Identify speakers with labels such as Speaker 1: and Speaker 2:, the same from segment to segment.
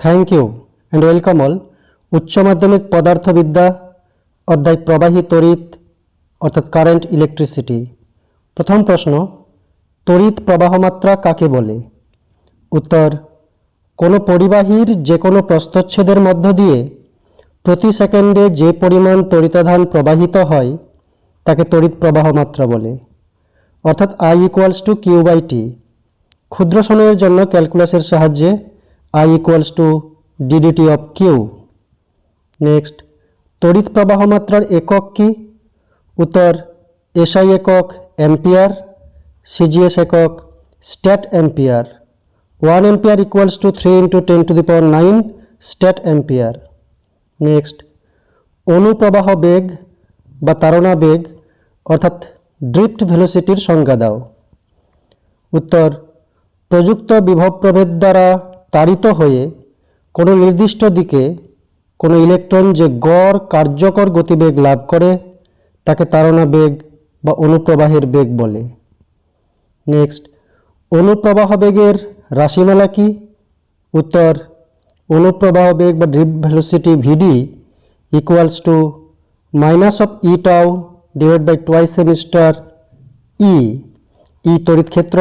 Speaker 1: Thank you and welcome all উচ্চ মাধ্যমিক পদার্থবিদ্যা, অধ্যায় প্রবাহী তড়িৎ, অর্থাৎ কারেন্ট ইলেকট্রিসিটি প্রথম প্রশ্ন, তড়িৎ প্রবাহমাত্রা কাকে বলে? উত্তর, কোনো পরিবাহীর যে কোনো প্রস্তচ্ছেদের মধ্য দিয়ে প্রতি সেকেন্ডে যে পরিমাণ তড়িতাধান প্রবাহিত হয়, তাকে তড়িৎ প্রবাহ মাত্রা বলে। অর্থাৎ I equals to Q by T ক্ষুদ্র সময়ের জন্য ক্যালকুলাসের সাহায্যে I equals to DDT of Q next তড়িৎ প্রবাহ মাত্রার একক কি? উত্তর এসআই একক অ্যাম্পিয়ার সিজিএস একক stat ampere one ampere equals to three into ten to the power nine stat ampere next অনুপ্রবাহ বেগ বা তাড়না বেগ, অর্থাৎ ড্রিফট ভেলোসিটির সংজ্ঞা দাও। উত্তর, প্রযুক্ত বিভব প্রভেদ দ্বারা তাড়িত হয়ে কোনো নির্দিষ্ট দিকে কোনো ইলেকট্রন যে গড় কার্যকর গতিবেগ লাভ করে, তাকে তাড়না বেগ বা অনুপ্রবাহের বেগ বলে। নেক্সট, অনুপ্রবাহ বেগের রাশিমালা কি? উত্তর, অনুপ্রবাহ বেগ বা drift velocity VD equals to minus of E tau divide by twice semester E E তড়িৎ ক্ষেত্র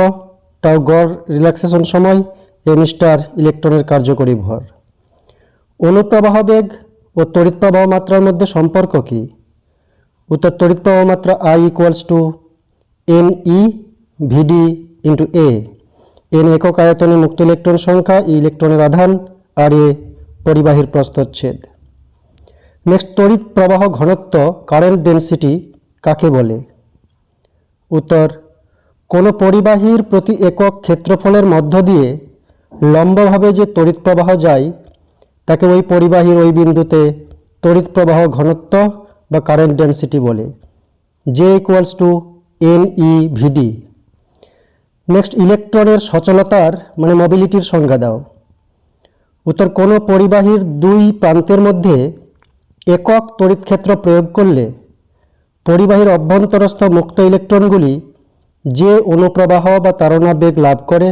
Speaker 1: টাও গড় রিল্যাক্সেশন সময় এম স্টার ইলেকট্রনের কার্যকরী ভর। অনুপ্রবাহ বেগ ও তড়িৎ প্রবাহ মাত্রার মধ্যে সম্পর্ক কি? উত্তর তড়িৎ প্রবাহ মাত্রা I equals to N E VD into A N একক আয়তনে মুক্ত ইলেকট্রন সংখ্যা ই ইলেকট্রনের আধান, আর এ পরিবাহীর প্রস্তচ্ছেদ নেক্সট তড়িৎ প্রবাহ ঘনত্ব কারেন্ট ডেন্সিটি কাকে বলে? উত্তর, কোনো পরিবাহীর প্রতি একক ক্ষেত্রফলের মধ্য দিয়ে লম্বভাবে যে তড়িৎ প্রবাহ যায়, তাকে ওই পরিবাহীর ওই বিন্দুতে তড়িৎ প্রবাহ ঘনত্ব বা কারেন্ট ডেন্সিটি বলে J equals to N E VD next ইলেকট্রনের সচলতার মানে মোবিলিটির সংজ্ঞা দাও। উত্তর, কোনো পরিবাহীর দুই প্রান্তের মধ্যে একক তড়িৎ ক্ষেত্র প্রয়োগ করলে পরিবাহীর অভ্যন্তরস্থ মুক্ত ইলেকট্রনগুলি যে অনুপ্রবাহ বা তাড়না বেগ লাভ করে।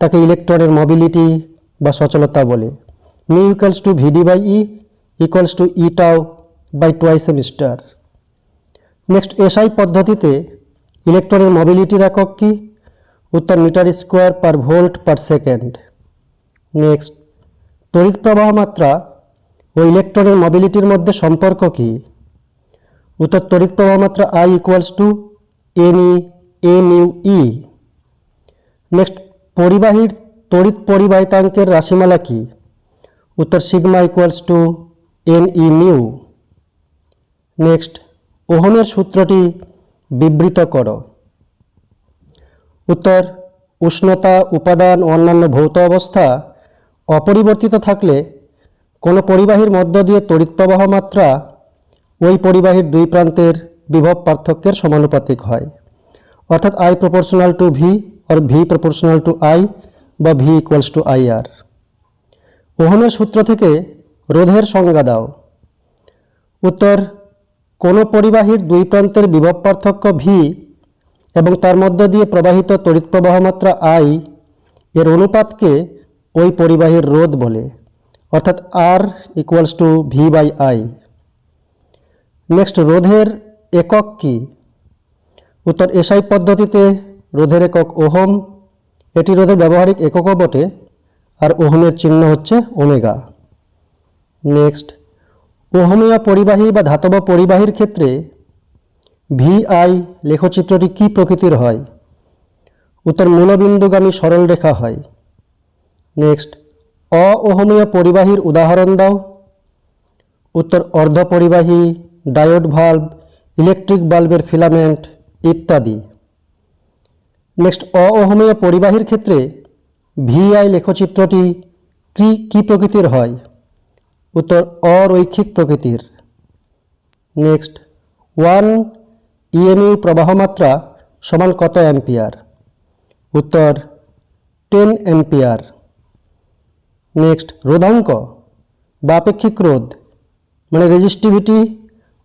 Speaker 1: তাকে ইলেকট্রনের মোবিলিটি বা সচলতা বলে। Mu equals to VD by E equals to E tau by twice semester next SI পদ্ধতিতে ইলেকট্রনের মোবিলিটির একক কি? উত্তর metre square per volt per second next তড়িৎ প্রবাহ মাত্রা ও ইলেকট্রনের মোবিলিটির মধ্যে সম্পর্ক কি? উত্তর, তড়িৎ প্রবাহ মাত্রা I equals to N E M U E next পরিবাহীর তড়িৎ পরিবাহিতাঙ্কের রাশিমালা কি? উত্তর sigma equals to N E mu next ওহমের সূত্রটি বিবৃত করো। উত্তর, উষ্ণতা, উপাদান ও অন্যান্য ভৌত অবস্থা অপরিবর্তিত থাকলে কোনো পরিবাহীর মধ্য দিয়ে তড়িৎ প্রবাহ মাত্রা ওই পরিবাহীর দুই প্রান্তের বিভব পার্থক্যের সমানুপাতিক হয়। অর্থাৎ I proportional to V or V proportional to I বা V equals to I R ওহমের সূত্র থেকে রোধের সংজ্ঞা দাও। উত্তর, কোনো পরিবাহীর দুই প্রান্তের বিভব পার্থক্য ভি এবং তার মধ্য দিয়ে প্রবাহিত তড়িৎ প্রবাহ মাত্রা আই এর অনুপাতকে ওই পরিবাহীর রোধ বলে, অর্থাৎ R equals to V by I next রোধের একক কি? উত্তর, এসআই পদ্ধতিতে রোধের একক ওহম, এটি রোধের ব্যবহারিক এককও বটে, আর ওহমের চিহ্ন হচ্ছে ওমেগা। নেক্সট, ওহমিয়া পরিবাহী বা ধাতব পরিবাহীর ক্ষেত্রে ভিআই লেখচিত্রটি কি প্রকৃতির হয়? উত্তর মূলবিন্দুগামী সরল রেখা হয়। নেক্সট, অওহমীয় পরিবাহীর উদাহরণ দাও। উত্তর, অর্ধপরিবাহী, ডায়োড ভাল্ব, ইলেকট্রিক বাল্বের ফিলামেন্ট ইত্যাদি। নেক্সট অওহমীয় পরিবাহীর ক্ষেত্রে ভিআই লেখচিত্রটি কি, কী প্রকৃতির হয়? উত্তর, অরৈখিক প্রকৃতির। নেক্সট, ওয়ান ইএমইউ প্রবাহমাত্রা সমান কত অ্যাম্পিয়ার? উত্তর, টেন অ্যাম্পিয়ার। নেক্সট, রোধাঙ্ক বা আপেক্ষিক রোধ মানে রেজিস্টিভিটি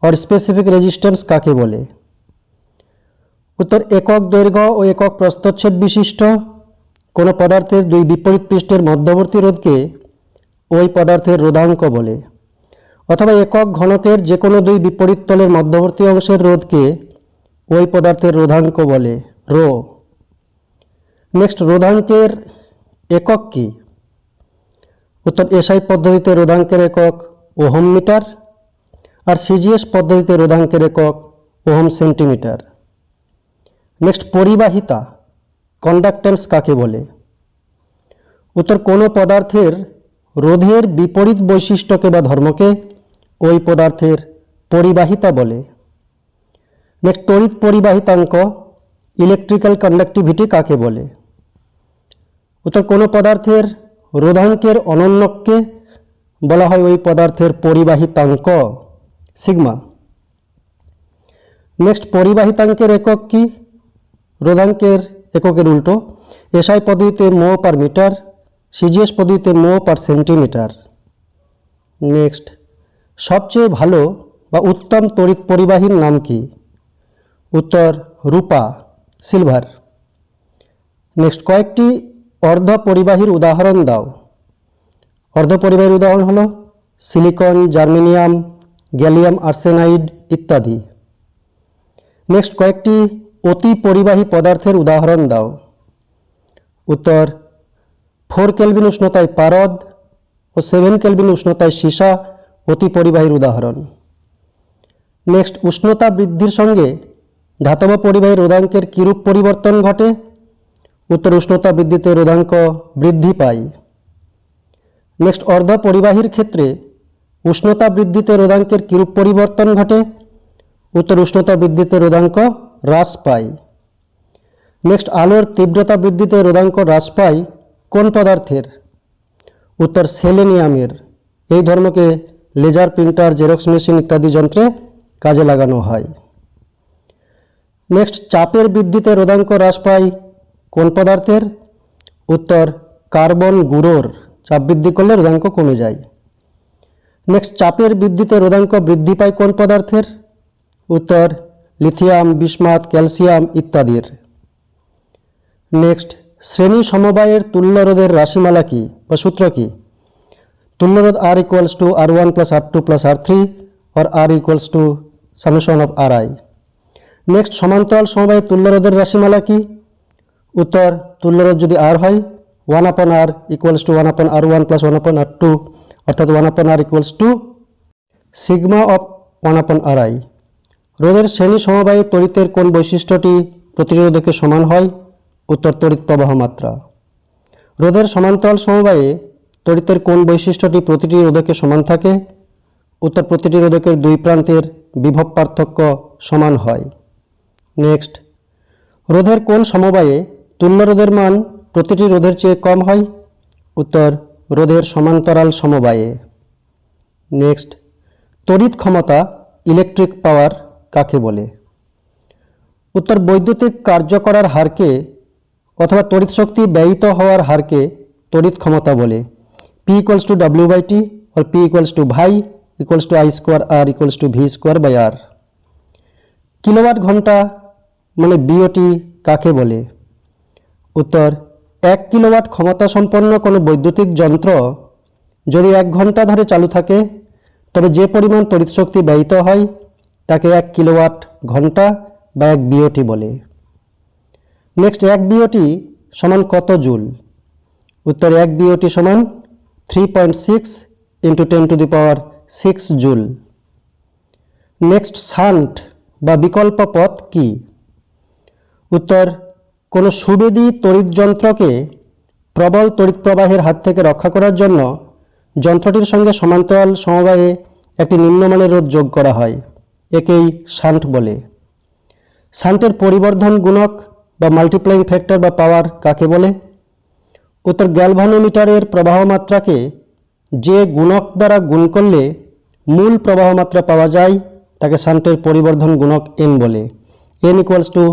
Speaker 1: অর স্পেসিফিক রেজিস্ট্যান্স কাকে বলে? উত্তর একক দৈর্ঘ্য ও একক প্রস্তচ্ছেদ বিশিষ্ট। কোনো পদার্থের দুই বিপরীত পৃষ্ঠের মধ্যবর্তী রোধকে ওই পদার্থের রোধাঙ্ক বলে। অথবা একক ঘনকের যে কোনো দুই বিপরীত তলের মধ্যবর্তী অংশের রোধকে ওই পদার্থের রোধাঙ্ক বলে, রো। নেক্সট, রোধাঙ্কের একক কি? উত্তর, এসআই পদ্ধতিতে রোধাঙ্কের একক ওহম মিটার আর সিজিএস পদ্ধতিতে রোধাঙ্কের একক ওহম সেন্টিমিটার। নেক্সট পরিবাহিতা কন্ডাক্টেন্স কাকে বলে? উত্তর, কোনো পদার্থের রোধের বিপরীত বৈশিষ্ট্যকে বা ধর্মকে ওই পদার্থের পরিবাহিতা বলে। নেক্সট তড়িৎ পরিবাহিতাঙ্ক ইলেকট্রিক্যাল কন্ডাক্টিভিটি কাকে বলে? উত্তর, কোনো পদার্থের রোধাঙ্কের অনন্যককে বলা হয় ওই পদার্থের পরিবাহিতাঙ্ক সিগমা নেক্সট পরিবাহিতাঙ্কের একক কি? রোধাঙ্কের এককের উল্টো। এসআই পদ্ধতিতে মো পার মিটার, সিজিএস পদ্ধতিতে মো পার সেন্টিমিটার। নেক্সট। সবচেয়ে ভালো বা উত্তম তড়িৎ পরিবাহীর নাম কি? উত্তর, রূপা, সিলভার। নেক্সট, কয়েকটি অর্ধ পরিবাহীর উদাহরণ দাও। অর্ধ পরিবাহীর উদাহরণ হলো সিলিকন, জার্মেনিয়াম, গ্যালিয়াম আর্সেনাইড ইত্যাদি। নেক্সট, কয়েকটি অতি পরিবাহী পদার্থের উদাহরণ দাও। উত্তর ফোর কেলভিন উষ্ণতায় পারদ ও সেভেন কেলভিন উষ্ণতায় সীসা অতি পরিবাহীর উদাহরণ। নেক্সট উষ্ণতা বৃদ্ধির সঙ্গে ধাতব পরিবাহী রোধাঙ্কের কিরূপ পরিবর্তন ঘটে? উত্তর, উষ্ণতা বৃদ্ধিতে রোধাঙ্ক বৃদ্ধি পায়। নেক্সট অর্ধ পরিবাহীর ক্ষেত্রে উষ্ণতা বৃদ্ধিতে রোধাঙ্কের কিরূপ পরিবর্তন ঘটে? উত্তর, উষ্ণতা বৃদ্ধিতে রোধাঙ্ক হ্রাস পায়। নেক্সট, আলোর তীব্রতা বৃদ্ধিতে রোদাঙ্ক হ্রাস পায় কোন পদার্থের? উত্তর, সেলেনিয়ামের। এই ধর্মকে লেজার, প্রিন্টার, জেরক্স মেশিন ইত্যাদি যন্ত্রে কাজে লাগানো হয়। নেক্সট, চাপের বৃদ্ধিতে রোদাঙ্ক হ্রাস পায় কোন পদার্থের? উত্তর, কার্বন গুঁড়োর। চাপ বৃদ্ধি করলে রোদাঙ্ক কমে যায়। নেক্সট, চাপের বৃদ্ধিতে রোদাঙ্ক বৃদ্ধি পায় কোন পদার্থের? উত্তর লিথিয়াম, বিসমাত, ক্যালসিয়াম ইত্যাদির। নেক্সট, শ্রেণি সমবায়ের তুল্যরোধের রাশিমালা কি বা সূত্র কি? তুল্যরোধ R equals to R one plus R two plus R three or R equals to summation of R I next, সমান্তরাল সমবায়ের তুল্যরোধের রাশিমালা কি? উত্তর, তুল্যরোধ যদি আর হয় one upon R equals two one upon আর ওয়ান প্লাস ওয়ান আপন আর two অর্থাৎ one upon R equals to sigma of one upon R I রোধের শ্রেণি সমবায়ে তড়িতের কোন বৈশিষ্ট্যটি প্রতিরোধকে সমান হয়? উত্তর, তড়িৎ প্রবাহ মাত্রা। রোধের সমান্তরাল সমবায়ে তড়িতের কোন বৈশিষ্ট্যটি প্রতিটি রোধকে সমান থাকে? উত্তর, প্রতিটি রোধকের দুই প্রান্তের বিভব পার্থক্য সমান হয়। নেক্সট। রোধের কোন সমবায়ে তুল্য রোধের মান প্রতিটি রোধের চেয়ে কম হয়? উত্তর, রোধের সমান্তরাল সমবায়ে। নেক্সট। তড়িৎ ক্ষমতা, ইলেকট্রিক পাওয়ার কাকে বলে? উত্তর, বৈদ্যুতিক কার্য করার হারকে অথবা তড়িৎ শক্তি ব্যয়িত হওয়ার হারকে তড়িৎ ক্ষমতা বলে। P equals to W by T R P equals to V I equals to I square R equals to V square by R kilowatt ঘণ্টা মানে বিওটি কাকে বলে? উত্তর, এক কিলোওয়াট ক্ষমতা সম্পন্ন কোনো বৈদ্যুতিক যন্ত্র যদি এক ঘণ্টা ধরে চালু থাকে, তবে যে পরিমাণ তড়িৎ শক্তি ব্যয়িত হয় তাকে এক কিলোওয়াট ঘণ্টা বা এক বিওটি বলে। নেক্সট এক বিওটি সমান কত জুল? উত্তর, এক বিওটি সমান three point six into ten to the power six joule. Next shunt বা বিকল্প পথ কি? উত্তর, কোনো সুবেদী তড়িৎ যন্ত্রকে প্রবল তড়িৎ প্রবাহের হাত থেকে রক্ষা করার জন্য যন্ত্রটির সঙ্গে সমান্তরাল সমবায়ে একটি নিম্নমানের রোধ যোগ করা হয়। একেই শান্ট বলে। শান্টের পরিবর্ধন গুণক বা মাল্টিপ্লাইং ফ্যাক্টর বা পাওয়ার কাকে বলে? উত্তর গ্যালভানোমিটারের প্রবাহমাত্রাকে যে গুণক দ্বারা গুণ করলে মূল প্রবাহমাত্রা পাওয়া যায়, তাকে শান্টের পরিবর্ধন গুণক এন বলে। N equals to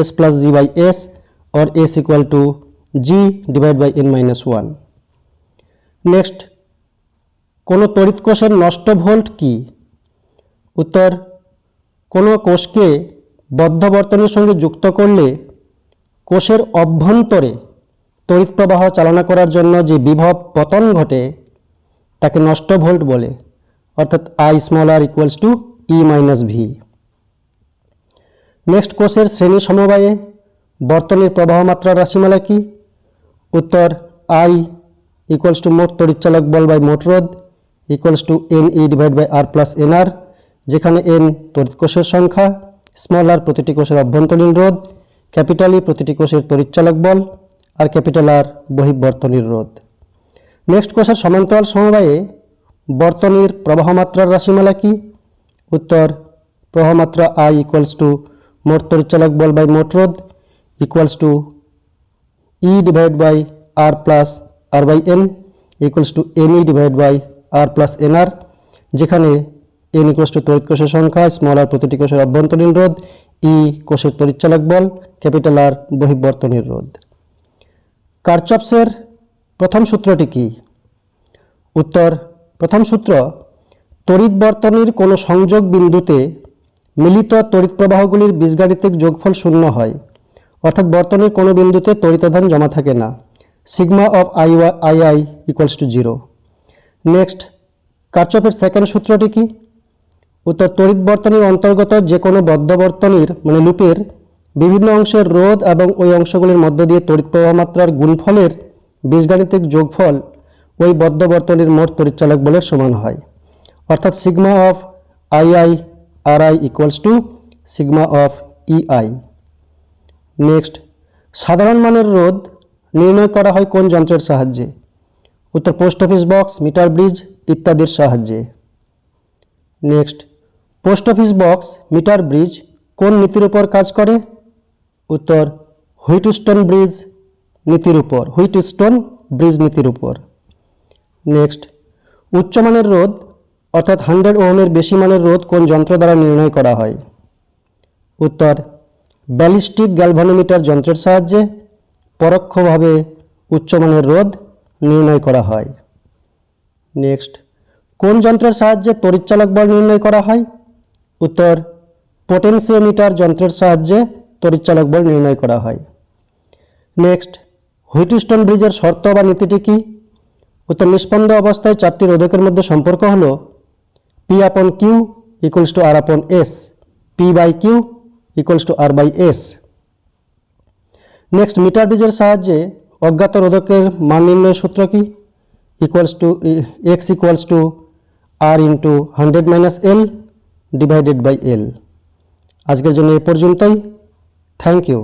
Speaker 1: S plus G by S or S equal to G divide by N minus one next কোনো তড়িৎ কোষের নষ্ট ভোল্ট কি? উত্তর কোনো কোষকে বদ্ধ বর্তনের সঙ্গে যুক্ত করলে কোষের অভ্যন্তরে তড়িৎ প্রবাহ চালনা করার জন্য যে বিভব পতন ঘটে, তাকে নষ্ট ভোল্ট বলে, অর্থাৎ I small R equals to E minus V. Next কোষের শ্রেণি সমবায়ে বর্তনীর প্রবাহ মাত্রার রাশিমালা কি? উত্তর, আই ইকুয়ালস টু মোট তড়িৎচালক বল বাই মোট রোধ, equals to N E divide by R plus N R. যেখানে এন তড়িৎ কোষের সংখ্যা স্মল আর প্রতিটি কোষের অভ্যন্তরীণ রোধ ক্যাপিটাল ই প্রতিটি কোষের তড়িৎচালক বল, আর ক্যাপিটাল আর বহির্বর্তনীর রোধ। নেক্সট কোষের সমান্তরাল সমবায়ে বর্তনীর প্রবাহমাত্রার রাশিমালা কি? উত্তর, প্রবাহমাত্রা আই ইকুয়ালস টু মোট তড়িৎচালক বল বাই মোট রোধ equals to E divide by R plus R by N equals to N E divide by R plus N R যেখানে এন ইকুয়ালস টু তড়িৎ কোষের সংখ্যা স্মল আর প্রতিটি কোষের অভ্যন্তরীণ রোধ ই কোষের তড়িৎচালক বল ক্যাপিটাল আর বহির্বর্তনীর রোধ। কারচপসের প্রথম সূত্রটি কি? উত্তর, প্রথম সূত্র, তড়িৎ বর্তনীর কোনো সংযোগ বিন্দুতে মিলিত তড়িৎ প্রবাহগুলির বীজগাণিতিক যোগফল শূন্য হয়। অর্থাৎ বর্তনীর কোনো বিন্দুতে তড়িতাধান জমা থাকে না। Sigma of I I I equals to zero next, কারচপের second সূত্রটি কি? উত্তর তড়িৎ বর্তনীর অন্তর্গত যে কোনো বদ্ধ বর্তনীর মানে লুপের, বিভিন্ন অংশের রোধ এবং ওই অংশগুলির মধ্য দিয়ে তড়িৎ প্রবাহ মাত্রার গুণফলের বীজগাণিতিক যোগফল ওই বদ্ধ বর্তনীর মোট তড়িৎচালক বলের সমান হয়। অর্থাৎ sigma of I I R I equals to sigma of E I. Next, সাধারণ মানের রোধ নির্ণয় করা হয় কোন যন্ত্রের সাহায্যে? উত্তর post office box, metre bridge ইত্যাদির সাহায্যে। Next post office box, metre bridge, কোন নীতির উপর কাজ করে? উত্তর, হুইটস্টোন ব্রিজ নীতির উপর, হুইটস্টোন ব্রিজ নীতির উপর। নেক্সট উচ্চমানের রোধ, অর্থাৎ হান্ড্রেড ওহমের বেশি মানের রোধ কোন যন্ত্র দ্বারা নির্ণয় করা হয়? উত্তর, ব্যালিস্টিক গ্যালভানোমিটার যন্ত্রের সাহায্যে পরোক্ষভাবে উচ্চমানের রোধ নির্ণয় করা হয়। নেক্সট, কোন যন্ত্রের সাহায্যে তড়িৎচালক বল নির্ণয় করা হয়? উত্তর পোটেনসিওমিটার যন্ত্রের সাহায্যে তড়িৎচালক বল নির্ণয় করা হয়। নেক্সট হুইটস্টোন ব্রিজের শর্ত বা নীতিটি কি? উত্তর, নিষ্পন্দ অবস্থায় চারটি রোধকের মধ্যে সম্পর্ক হল পি আপন Q equals to R upon S P by Q equals to R by S next metre ব্রিজের সাহায্যে অজ্ঞাত রোধকের মান নির্ণয়ের সূত্র কি? Equals to X equals to R into hundred minus L divided by L আজকের জন্য এ পর্যন্তই। Thank you